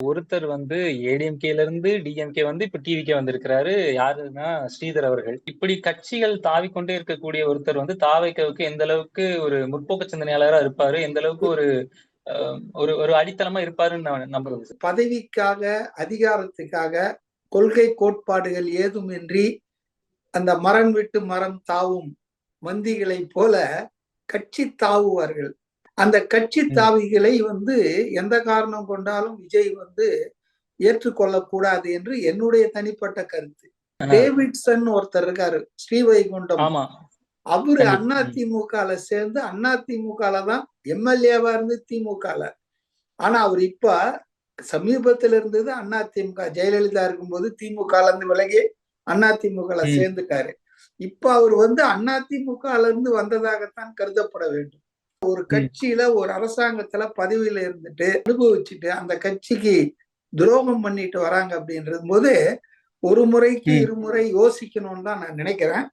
ஒருத்தர் வந்து ஏடிஎம்கேல இருந்து டிஎம்கே வந்து இப்ப டிவிக்கே வந்திருக்கிறாரு. யாருன்னா ஸ்ரீதர் அவர்கள். இப்படி கட்சிகள் தாவிக்கொண்டே இருக்கக்கூடிய ஒருத்தர் வந்து தாவைக்கவுக்கு எந்த அளவுக்கு ஒரு முற்போக்கு சிந்தனையாளரா இருப்பாரு எந்த அளவுக்கு ஒரு அஹ், ஒரு ஒரு அடித்தளமா இருப்பாருன்னு நம்புறது பதவிக்காக அதிகாரத்துக்காக கொள்கை கோட்பாடுகள் ஏதுமின்றி அந்த மரம் விட்டு மரம் தாவும் மந்திகளை போல கட்சி தாவுவார்கள். அந்த கட்சி. தாவிகளை வந்து எந்த காரணம் கொண்டாலும் விஜய் வந்து ஏற்றுக்கொள்ளக்கூடாது என்று என்னுடைய தனிப்பட்ட கருத்து. டேவிட்சன் ஒருத்தர் இருக்காரு ஸ்ரீவைகுண்டம். அவரு. அண்ணா திமுகல சேர்ந்து அண்ணா திமுகல தான் எம்எல்ஏவா இருந்து திமுகல. ஆனா அவர் இப்ப சமீபத்துல இருந்தது அண்ணா திமுக ஜெயலலிதா இருக்கும்போது திமுகல இருந்து விலகி அண்ணா திமுகல. சேர்ந்துட்டாரு. இப்ப அவர் வந்து அண்ணா திமுகல இருந்து வந்ததாகத்தான் கருதப்பட வேண்டும். ஒரு கட்சியில ஒரு அரசாங்கத்துல பதவியில இருந்துட்டு அனுபவிச்சுட்டு அந்த கட்சிக்கு துரோகம் பண்ணிட்டு வராங்க அப்படின்றது போது ஒரு முறைக்கு. இருமுறை யோசிக்கணும்னு தான் நான் நினைக்கிறேன்